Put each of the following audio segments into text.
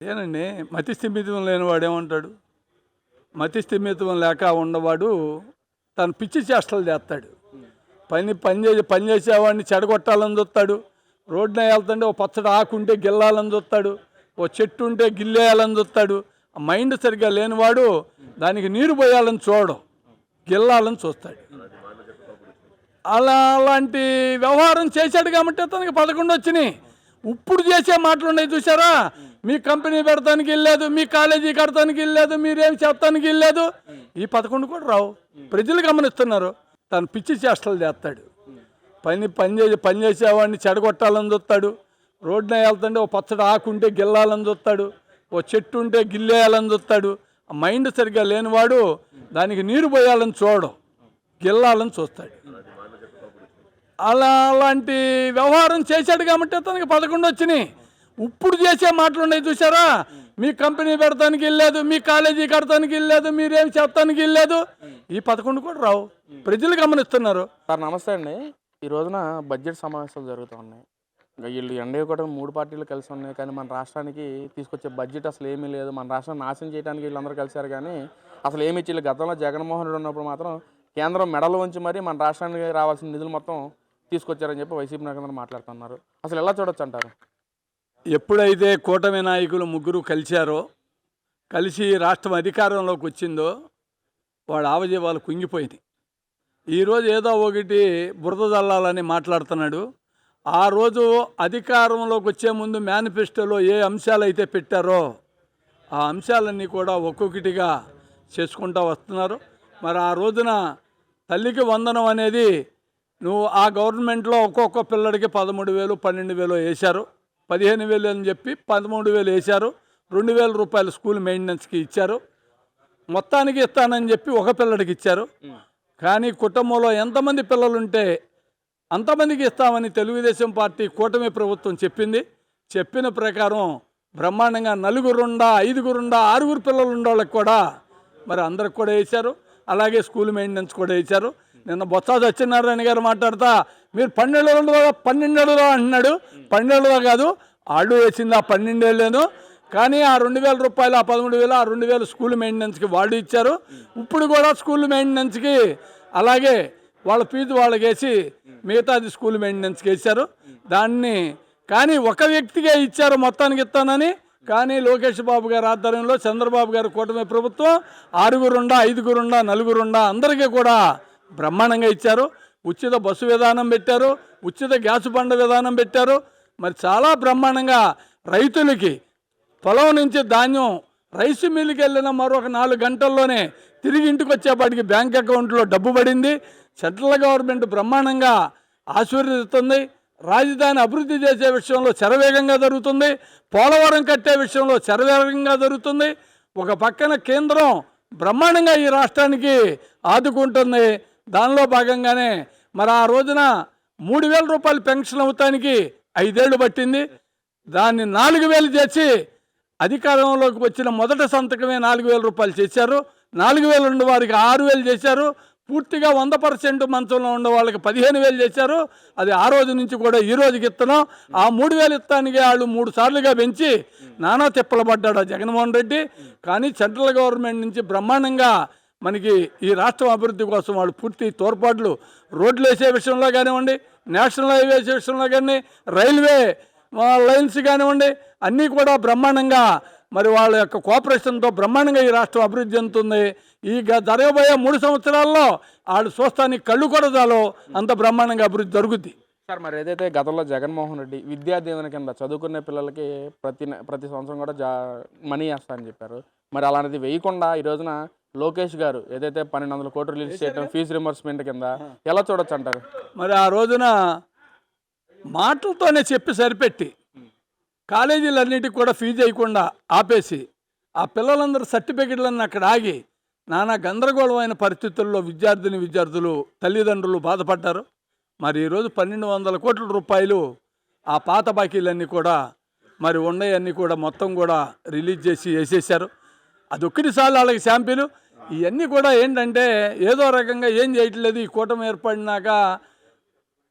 ఏనండి మతి స్థిమితం లేనివాడు ఏమంటాడు మతి స్థిమితం లేక ఉన్నవాడు తన పిచ్చి చేష్టలు చేస్తాడు. పని పని చేసి పని చేసేవాడిని చెడగొట్టాలని చూస్తాడు. రోడ్డున వెళ్తుంటే ఓ పచ్చడి ఆకు ఉంటే గిల్లాలని చూస్తాడు. ఓ చెట్టు ఉంటే గిల్లేయాలని చూస్తాడు. ఆ మైండ్ సరిగ్గా లేనివాడు దానికి నీరు పోయాలని చూడడం. గిల్లాలని చూస్తాడు. అలా అలాంటి వ్యవహారం చేశాడు కాబట్టి అతనికి పదకొండు వచ్చినాయి. ఇప్పుడు చేసే మాటలు ఉన్నాయి చూసారా మీ కంపెనీ పెడతానికి వెళ్ళలేదు మీ కాలేజీ కడతానికి వెళ్ళలేదు మీరేం చేస్తానికి వెళ్ళలేదు. ఈ పదకొండు కూడా రావు. ప్రజలు గమనిస్తున్నారు. తను పిచ్చి చేష్టలు చేస్తాడు. పని పని చేసి పని చేసేవాడిని చెడగొట్టాలని చూస్తాడు. రోడ్డున వెళ్తుంటే ఓ పచ్చడి ఆకు ఉంటే గిల్లాలని చూస్తాడు. ఓ చెట్టు ఉంటే గిల్లేయాలని చూస్తాడు. మైండ్ సరిగ్గా లేనివాడు దానికి నీరు పోయాలని చూడడం. గిల్లాలని చూస్తాడు. అలా అలాంటి వ్యవహారం చేశాడు కాబట్టి అతనికి పదకొండు వచ్చినాయి. ఇప్పుడు చేసే మాటలు ఉన్నాయి చూసారా మీ కంపెనీ పెడతానికి వెళ్ళలేదు మీ కాలేజీ కడతానికి వెళ్ళలేదు మీరేం చేస్తానికి వెళ్ళలేదు ఈ పదకొండు కూడా రావు. ప్రజలు గమనిస్తున్నారు. సార్ నమస్తే అండి. ఈ రోజున బడ్జెట్ సమావేశాలు జరుగుతూ ఉన్నాయి. వీళ్ళు ఎండే కూడా మూడు పార్టీలు కలిసి ఉన్నాయి. కానీ మన రాష్ట్రానికి తీసుకొచ్చే బడ్జెట్ అసలు ఏమీ లేదు. మన రాష్ట్రాన్ని నాశనం చేయడానికి వీళ్ళందరూ కలిశారు కానీ అసలు ఏమి ఇచ్చి గతంలో జగన్మోహన్ రెడ్డి ఉన్నప్పుడు మాత్రం కేంద్రం మెడలు ఉంచి మరి మన రాష్ట్రానికి రావాల్సిన నిధులు మొత్తం తీసుకొచ్చారని చెప్పి వైసీపీ నాయకులు మాట్లాడుతున్నారు. అసలు ఎలా చూడొచ్చు అంటారు? ఎప్పుడైతే కూటమి నాయకులు ముగ్గురు కలిశారో కలిసి రాష్ట్రం అధికారంలోకి వచ్చిందో వాడు ఆవజీవాలు కుంగిపోయింది. ఈరోజు ఏదో ఒకటి బురద జల్లాలని మాట్లాడుతున్నాడు. ఆ రోజు అధికారంలోకి వచ్చే ముందు మేనిఫెస్టోలో ఏ అంశాలు అయితే పెట్టారో ఆ అంశాలన్నీ కూడా ఒక్కొక్కటిగా చేసుకుంటూ వస్తున్నారు. మరి ఆ రోజున తల్లికి వందనం అనేది నువ్వు ఆ గవర్నమెంట్లో ఒక్కొక్క పిల్లడికి పదమూడు వేలు పన్నెండు వేలు వేశారు. పదిహేను వేలు అని చెప్పి పదమూడు వేలు వేశారు. రెండు వేల రూపాయలు స్కూల్ మెయింటెనెన్స్కి ఇచ్చారు. మొత్తానికి ఇస్తానని చెప్పి ఒక పిల్లడికి ఇచ్చారు. కానీ కుటుంబంలో ఎంతమంది పిల్లలుంటే అంతమందికి ఇస్తామని తెలుగుదేశం పార్టీ కూటమి ప్రభుత్వం చెప్పింది. చెప్పిన ప్రకారం బ్రహ్మాండంగా నలుగురుండా ఐదుగురుండా ఆరుగురు పిల్లలు ఉండేవాళ్ళకి కూడా మరి అందరికి కూడా వేశారు. అలాగే స్కూల్ మెయింటెనెన్స్ కూడా వేశారు. నిన్న బొత్స సత్యనారాయణ గారు మాట్లాడతా మీరు పన్నెండు పన్నెండేళ్ళలో అంటున్నాడు. పన్నెండేళ్ళలో కాదు ఆడు వేసింది ఆ పన్నెండేళ్ళేను. కానీ ఆ రెండు వేల రూపాయలు ఆ పదమూడు వేలు ఆ రెండు వేలు స్కూల్ మెయింటెనెన్స్కి వాళ్ళు ఇచ్చారు. ఇప్పుడు కూడా స్కూల్ మెయింటెనెన్స్కి అలాగే వాళ్ళ ఫీజు వాళ్ళకి వేసి మిగతాది స్కూల్ మెయింటెనెన్స్కి వేశారు. దాన్ని కానీ ఒక వ్యక్తిగా ఇచ్చారు మొత్తానికి ఇస్తానని. కానీ లోకేష్ బాబు గారి ఆధ్వర్యంలో చంద్రబాబు గారి కూటమి ప్రభుత్వం ఆరుగురుండా ఐదుగురుండా నలుగురుండా అందరికీ కూడా బ్రహ్మాండంగా ఇచ్చారు. ఉచిత బస్సు విధానం పెట్టారు. ఉచిత గ్యాస్ బండ విధానం పెట్టారు. మరి చాలా బ్రహ్మాండంగా రైతులకి పొలం నుంచి ధాన్యం రైస్ మిల్లుకి వెళ్ళిన మరొక నాలుగు గంటల్లోనే తిరిగి ఇంటికి వచ్చేపాటికి బ్యాంక్ అకౌంట్లో డబ్బు పడింది. సెంట్రల్ గవర్నమెంట్ బ్రహ్మాండంగా ఆశీర్వదిస్తుంది. రాజధాని అభివృద్ధి చేసే విషయంలో శరవేగంగా జరుగుతుంది. పోలవరం కట్టే విషయంలో శరవేగంగా జరుగుతుంది. ఒక పక్కన కేంద్రం బ్రహ్మాండంగా ఈ రాష్ట్రానికి ఆదుకుంటుంది. దానిలో భాగంగానే మరి ఆ రోజున మూడు వేల రూపాయలు పెన్షన్ అవుతానికి ఐదేళ్ళు పట్టింది. దాన్ని నాలుగు వేలు చేసి అధికారంలోకి వచ్చిన మొదటి సంతకమే నాలుగు వేల రూపాయలు చేశారు. నాలుగు వేలు ఉండే వారికి ఆరు వేలు చేశారు. పూర్తిగా వంద పర్సెంట్ మంచంలో ఉండే వాళ్ళకి పదిహేను వేలు చేశారు. అది ఆ రోజు నుంచి కూడా ఈ రోజుకి ఇస్తున్నాం. ఆ మూడు వేలు ఇస్తానికి వాళ్ళు మూడు సార్లుగా పెంచి నానా తిప్పలు పడ్డాడు ఆ జగన్మోహన్ రెడ్డి. కానీ సెంట్రల్ గవర్నమెంట్ నుంచి బ్రహ్మాండంగా మనకి ఈ రాష్ట్రం అభివృద్ధి కోసం వాళ్ళు పూర్తి తోడ్పాట్లు రోడ్లు వేసే విషయంలో కానివ్వండి నేషనల్ హైవేస్ విషయంలో కానీ రైల్వే లైన్స్ కానివ్వండి అన్నీ కూడా బ్రహ్మాండంగా మరి వాళ్ళ యొక్క కోఆపరేషన్తో బ్రహ్మాండంగా ఈ రాష్ట్రం అభివృద్ధి చెందుతుంది. ఈ గ- జరగబోయే మూడు సంవత్సరాల్లో వాళ్ళు చూస్తానికి కళ్ళు కూడా చాలు అంత బ్రహ్మాండంగా అభివృద్ధి జరుగుద్ది. సార్ మరి ఏదైతే గతంలో జగన్మోహన్ రెడ్డి విద్యాదీవెన కింద చదువుకునే పిల్లలకి ప్రతి ప్రతి సంవత్సరం కూడా జా మనీ వేస్తారని చెప్పారు. మరి అలాంటిది వేయకుండా ఈ రోజున లోకేష్ గారు ఏదైతే పన్నెండు వందల కోట్లు రిలీజ్ చేయడం ఫీజు రిమర్స్మెంట్ కింద ఎలా చూడొచ్చు అంటారు? మరి ఆ రోజున మాటలతోనే చెప్పి సరిపెట్టి కాలేజీలన్నిటికి కూడా ఫీజు వేయకుండా ఆపేసి ఆ పిల్లలందరూ సర్టిఫికెట్లన్నీ అక్కడ ఆగి నానా గందరగోళమైన పరిస్థితుల్లో విద్యార్థిని విద్యార్థులు తల్లిదండ్రులు బాధపడ్డారు. మరి ఈరోజు పన్నెండు వందల కోట్ల రూపాయలు ఆ పాత బాకీలన్నీ కూడా మరి ఉన్నాయన్నీ కూడా మొత్తం కూడా రిలీజ్ చేసి వేసేశారు. అది ఒక్కటిసార్లు వాళ్ళకి శాంపిల్. ఇవన్నీ కూడా ఏంటంటే ఏదో రకంగా ఏం చేయట్లేదు. ఈ కూటమి ఏర్పడినాక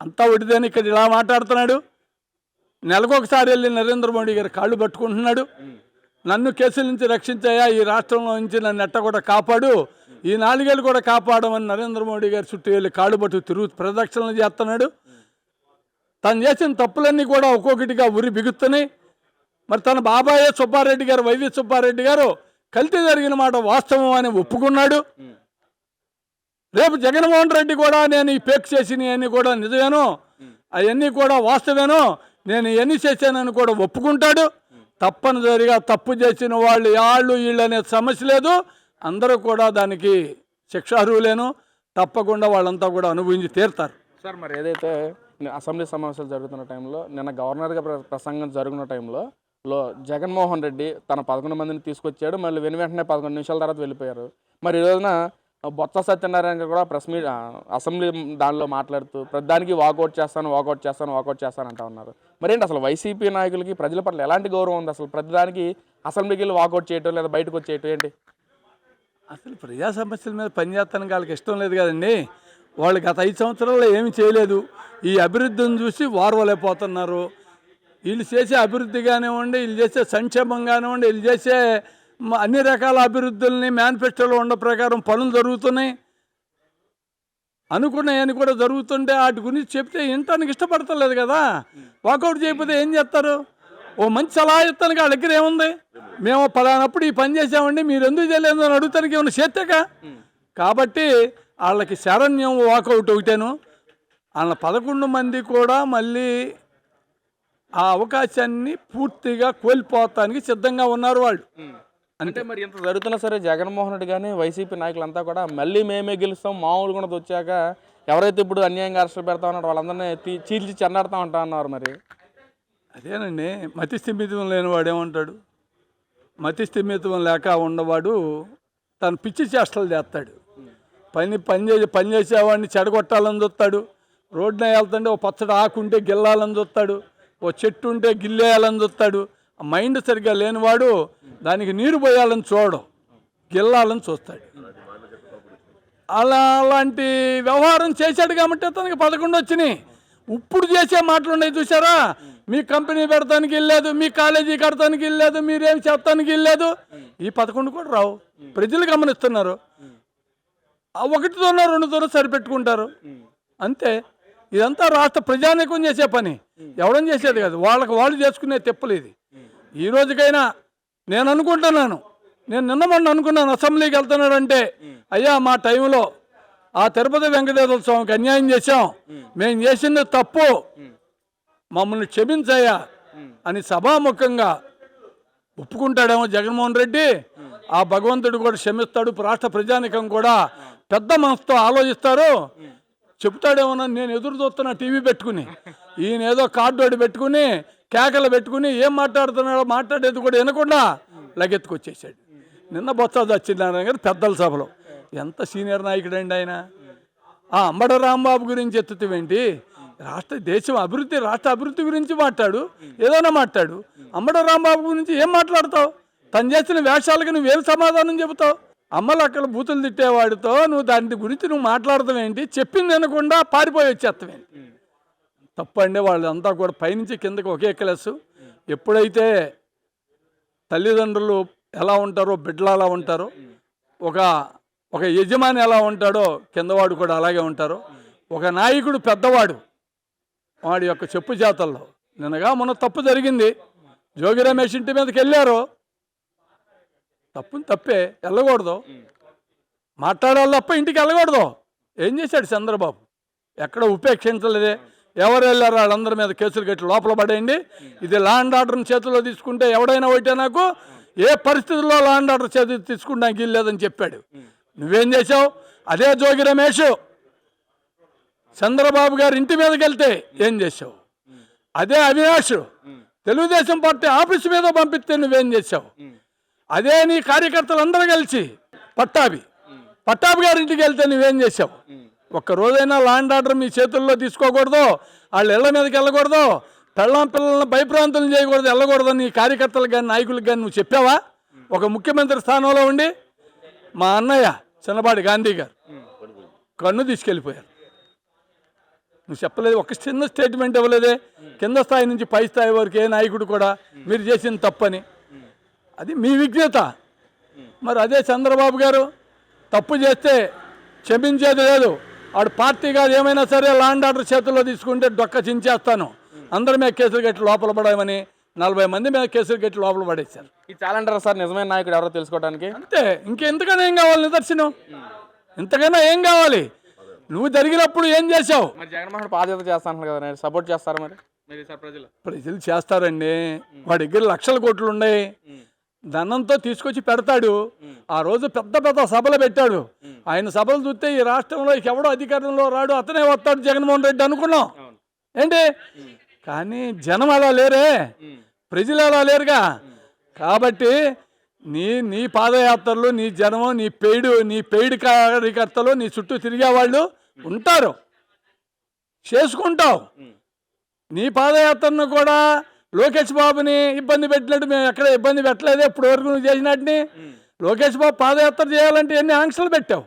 అంతా ఒడిదని ఇక్కడ ఇలా మాట్లాడుతున్నాడు. నెలకొకసారి వెళ్ళి నరేంద్ర మోడీ గారు కాళ్ళు పట్టుకుంటున్నాడు. నన్ను కేసుల నుంచి రక్షించాయా? ఈ రాష్ట్రంలో నుంచి నన్ను ఎట్ట కూడా కాపాడు? ఈ నాలుగేళ్ళు కూడా కాపాడమని నరేంద్ర మోడీ గారి చుట్టూ వెళ్ళి కాళ్ళు పట్టు తిరుగు ప్రదక్షిణలు చేస్తున్నాడు. తను చేసిన తప్పులన్నీ కూడా ఒక్కొక్కటిగా ఉరి బిగుతున్నాయి మరి తన బాబాయే సుబ్బారెడ్డి గారు వైవి సుబ్బారెడ్డి గారు కల్తీ జరిగిన మాట వాస్తవం అని ఒప్పుకున్నాడు. రేపు జగన్మోహన్ రెడ్డి కూడా నేను ఈ పేక్ చేసినవన్నీ కూడా నిజమేనో అవన్నీ కూడా వాస్తవేనో నేను ఎన్ని చేశానని కూడా ఒప్పుకుంటాడు. తప్పనిసరిగా తప్పు చేసిన వాళ్ళు వాళ్ళు వీళ్ళు అనే సమస్య లేదు. అందరూ కూడా దానికి శిక్షార్హులేను. తప్పకుండా వాళ్ళంతా కూడా అనుభవించి తీరుతారు. సార్ మరి ఏదైతే అసెంబ్లీ సమావేశాలు జరుగుతున్న టైంలో నిన్న గవర్నర్గా ప్ర- ప్రసంగం జరుగుతున్న టైంలో లో జగన్మోహన్ రెడ్డి తన పదకొండు మందిని తీసుకొచ్చాడు. మళ్ళీ వెను వెంటనే పదకొండు నిమిషాల తర్వాత వెళ్ళిపోయారు. మరి ఈ రోజున బొత్స సత్యనారాయణ గారు కూడా ప్రెస్ మీట్ అసెంబ్లీ దానిలో మాట్లాడుతూ ప్రతిదానికి వాకౌట్ చేస్తాను వాకౌట్ చేస్తాను వాకౌట్ చేస్తాను అంటా ఉన్నారు. మరేంటి అసలు వైసీపీ నాయకులకి ప్రజల పట్ల ఎలాంటి గౌరవం ఉంది? అసలు ప్రతిదానికి అసెంబ్లీకి వెళ్ళి వాకౌట్ చేయటం లేదా బయటకు వచ్చేయటం ఏంటి? అసలు ప్రజా సమస్యల మీద పనిచేస్తానికి వాళ్ళకి ఇష్టం లేదు కదండి. వాళ్ళు గత ఐదు సంవత్సరాల్లో ఏమి చేయలేదు. ఈ అభివృద్ధిని చూసి వారవలేకపోతున్నారు వీళ్ళు చేసే అభివృద్ధి కానివ్వండి వీళ్ళు చేసే సంక్షేమం కానివ్వండి వీళ్ళు చేసే అన్ని రకాల అభివృద్ధుల్ని మేనిఫెస్టోలో ఉన్న ప్రకారం పనులు జరుగుతున్నాయి. అనుకున్నాయని కూడా జరుగుతుంటే వాటి గురించి చెప్తే వినటానికి ఇష్టపడతలేదు కదా. వాకౌట్ చేయకపోతే ఏం చేస్తారు? ఓ మంచి సలహా ఇస్తానికి వాళ్ళ దగ్గర ఏముంది? మేము పలానప్పుడు ఈ పని చేసామండి మీరు ఎందుకు చేయలేదు అని అడుగుతానికి ఏమైనా చేస్తాక కాబట్టి వాళ్ళకి శరణ్యం వాకౌట్ ఒకటేను. వాళ్ళ పదకొండు మంది కూడా మళ్ళీ ఆ అవకాశాన్ని పూర్తిగా కోల్పోతానికి సిద్ధంగా ఉన్నారు వాళ్ళు. అంటే మరి ఇంత జరుగుతున్నా సరే జగన్మోహన్ రెడ్డి కానీ వైసీపీ నాయకులంతా కూడా మళ్ళీ మేమే గెలుస్తాం మామూలు కూడా వచ్చాక ఎవరైతే ఇప్పుడు అన్యాయంగా అరెస్టులు పెడతా ఉన్నారో వాళ్ళందరినీ చీల్చి చెన్నాడుతా ఉంటా అన్నారు మరి. అదేనండి మతి స్థిమితం లేనివాడు ఏమంటాడు? మతి స్థిమితం లేక ఉన్నవాడు తను పిచ్చి చేష్టలు చేస్తాడు. పని పని చేసి పని చేసేవాడిని చెడగొట్టాలని చూస్తాడు. రోడ్డున వెళ్తుంటే ఓ పచ్చడి ఆకుంటే గిల్లాలని చూస్తాడు. ఓ చెట్టు ఉంటే గిల్లేయాలని చూస్తాడు. ఆ మైండ్ సరిగ్గా లేనివాడు దానికి నీరు పోయాలని చూడడం. గిల్లాలని చూస్తాడు. అలా అలాంటి వ్యవహారం చేశాడు కాబట్టి తనకి పదకొండు వచ్చినాయి. ఇప్పుడు చేసే మాటలు ఉన్నాయి చూసారా మీ కంపెనీ పెడతానికి వెళ్ళలేదు మీ కాలేజీ కడతానికి వెళ్ళలేదు మీరేం చేస్తానికి వెళ్ళలేదు. ఈ పదకొండు కూడా రావు. ప్రజలు గమనిస్తున్నారు. ఒకటితోనో రెండుతోనో సరిపెట్టుకుంటారు. అంతే. ఇదంతా రాష్ట్ర ప్రజానీకం చేసే పని. ఎవడం చేసేది కాదు. వాళ్ళకి వాళ్ళు చేసుకునే తెప్పలు ఇది. ఈ రోజుకైనా నేను అనుకుంటున్నాను. నేను నిన్న మొన్న అనుకున్నాను అసెంబ్లీకి వెళ్తున్నాడంటే అయ్యా మా టైంలో ఆ తిరుపతి వెంకటేశ్వర స్వామికి అన్యాయం చేశాం. మేము చేసింది తప్పు. మమ్మల్ని క్షమించయ్యా అని సభాముఖంగా ఒప్పుకుంటాడేమో జగన్మోహన్ రెడ్డి. ఆ భగవంతుడు కూడా క్షమిస్తాడు. రాష్ట్ర ప్రజానికం కూడా పెద్ద మనసుతో ఆలోచిస్తారు. చెప్తాడేమోనని నేను ఎదురు చూస్తున్నా టీవీ పెట్టుకుని. ఈయన ఏదో కార్డోడి పెట్టుకుని కేకలు పెట్టుకుని ఏం మాట్లాడుతున్నాడో మాట్లాడేది కూడా వినకుండా లగెత్తుకొచ్చేసాడు. నిన్న బొత్స సత్యనారాయణ గారు పెద్దల సభలో. ఎంత సీనియర్ నాయకుడండి ఆయన. ఆ అంబడ రాంబాబు గురించి ఎత్తుతావేంటి? రాష్ట్ర దేశం అభివృద్ధి రాష్ట్ర అభివృద్ధి గురించి మాట్లాడు ఏదైనా మాట్లాడు. అంబడ రాంబాబు గురించి ఏం మాట్లాడతావు? తను చేసిన వేషాలకు నువ్వేం సమాధానం చెబుతావు? అమ్మలక్కలు బూతులు తిట్టేవాడితో నువ్వు దాని గురించి నువ్వు మాట్లాడతావేంటి చెప్పింది అనకుండా పారిపోయి వచ్చేస్తావేంటి తప్పండి వాళ్ళంతా కూడా పైనుంచి కిందకి ఒకే క్లాసు. ఎప్పుడైతే తల్లిదండ్రులు ఎలా ఉంటారో బిడ్డలు అలా ఉంటారో ఒక ఒక యజమాని ఎలా ఉంటాడో కిందవాడు కూడా అలాగే ఉంటారు. ఒక నాయకుడు పెద్దవాడు వాడి యొక్క చెప్పు జాతల్లో నిన్నగా మొన్న తప్పు జరిగింది. జోగి రమేష్ ఇంటి మీదకి వెళ్ళారు. తప్పుని తప్పే వెళ్ళకూడదు. మాట్లాడాలి తప్ప ఇంటికి వెళ్ళకూడదు. ఏం చేశాడు చంద్రబాబు? ఎక్కడ ఉపేక్షించలేదే. ఎవరు వెళ్ళారు వాళ్ళందరి మీద కేసులు కట్టి లోపల పడేయండి. ఇది ల్యాండ్ ఆర్డర్ని చేతిలో తీసుకుంటే ఎవడైనా ఒకటే నాకు. ఏ పరిస్థితుల్లో ల్యాండ్ ఆర్డర్ చేతి తీసుకుంటానికి వీల్లేదని చెప్పాడు. నువ్వేం చేసావు అదే జోగి రమేష్. చంద్రబాబు గారి ఇంటి మీదకి వెళ్తే ఏం చేసావు అదే అవినాష్. తెలుగుదేశం పార్టీ ఆఫీస్ మీద పంపిస్తే నువ్వేం చేసావు అదే నీ కార్యకర్తలందరూ కలిసి పట్టాభి. పట్టాభి గారి ఇంటికి వెళ్తే నువ్వేం చేసావు ఒక్క రోజైనా ల్యాండ్ ఆర్డర్ మీ చేతుల్లో తీసుకోకూడదు వాళ్ళ ఇళ్ళ మీదకి వెళ్ళకూడదు పెళ్ళాం పిల్లల్ని భయప్రాంతులు చేయకూడదు వెళ్ళకూడదు నీ కార్యకర్తలకు కానీ నాయకులకు కానీ నువ్వు చెప్పావా? ఒక ముఖ్యమంత్రి స్థానంలో ఉండి మా అన్నయ్య చిన్నపాటి గాంధీ గారు కన్ను తీసుకెళ్ళిపోయారు. నువ్వు చెప్పలేదు ఒక చిన్న స్టేట్మెంట్ ఇవ్వలేదే. కింద స్థాయి నుంచి పై స్థాయి వరకు ఏ నాయకుడు కూడా మీరు చేసిన తప్పని అది మీ విజ్ఞత. మరి అదే చంద్రబాబు గారు తప్పు చేస్తే క్షమించేది లేదు. ఆడు పార్టీ గారు ఏమైనా సరే లాండ్ ఆర్డర్ చేతుల్లో తీసుకుంటే డొక్క చించేస్తాను. అందరి మీద కేసులు కట్టి లోపల పడమని నలభై మంది మీద కేసులు కట్టి లోపల పడేశారు. ఇది చాలా అంటారా సార్ నిజమైన నాయకుడు ఎవరో తెలుసుకోవడానికి అంతే. ఇంకెంతకైనా ఏం కావాలి నిదర్శనం? ఇంతకైనా ఏం కావాలి? నువ్వు జరిగినప్పుడు ఏం చేసావు మరి జగన్మోహన్ రెడ్డి పాదయాత్ర చేస్తా అంటున్నారు కదా నేను సపోర్ట్ చేస్తారా మరి? ప్రజలు. ప్రజలు చేస్తారండి. వాడి దగ్గర లక్షల కోట్లు ఉన్నాయి. ధనంతో తీసుకొచ్చి పెడతాడు. ఆ రోజు పెద్ద పెద్ద సభలు పెట్టాడు. ఆయన సభలు చూస్తే ఈ రాష్ట్రంలో ఎవడో అధికారంలో రాడు అతనే వస్తాడు జగన్మోహన్ రెడ్డి అనుకున్నాం. ఏంటి? కానీ జనం అలా లేరే. ప్రజలు అలా లేరుగా. కాబట్టి నీ నీ పాదయాత్రలు నీ జనము నీ పెయిడ్ నీ పెయిడ్ కార్యకర్తలు నీ చుట్టూ తిరిగే వాళ్ళు ఉంటారు. చేసుకుంటావు. నీ పాదయాత్రను కూడా లోకేష్ బాబుని ఇబ్బంది పెట్టినట్టు మేము ఎక్కడ ఇబ్బంది పెట్టలేదు ఇప్పటి వరకు నువ్వు చేసినట్టుని లోకేష్ బాబు పాదయాత్ర చేయాలంటే ఎన్ని ఆంక్షలు పెట్టావు?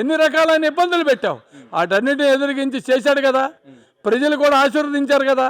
ఎన్ని రకాలైన ఇబ్బందులు పెట్టావు? వాటన్నిటిని ఎదురిగించి చేశాడు కదా. ప్రజలు కూడా ఆశీర్వదించారు కదా.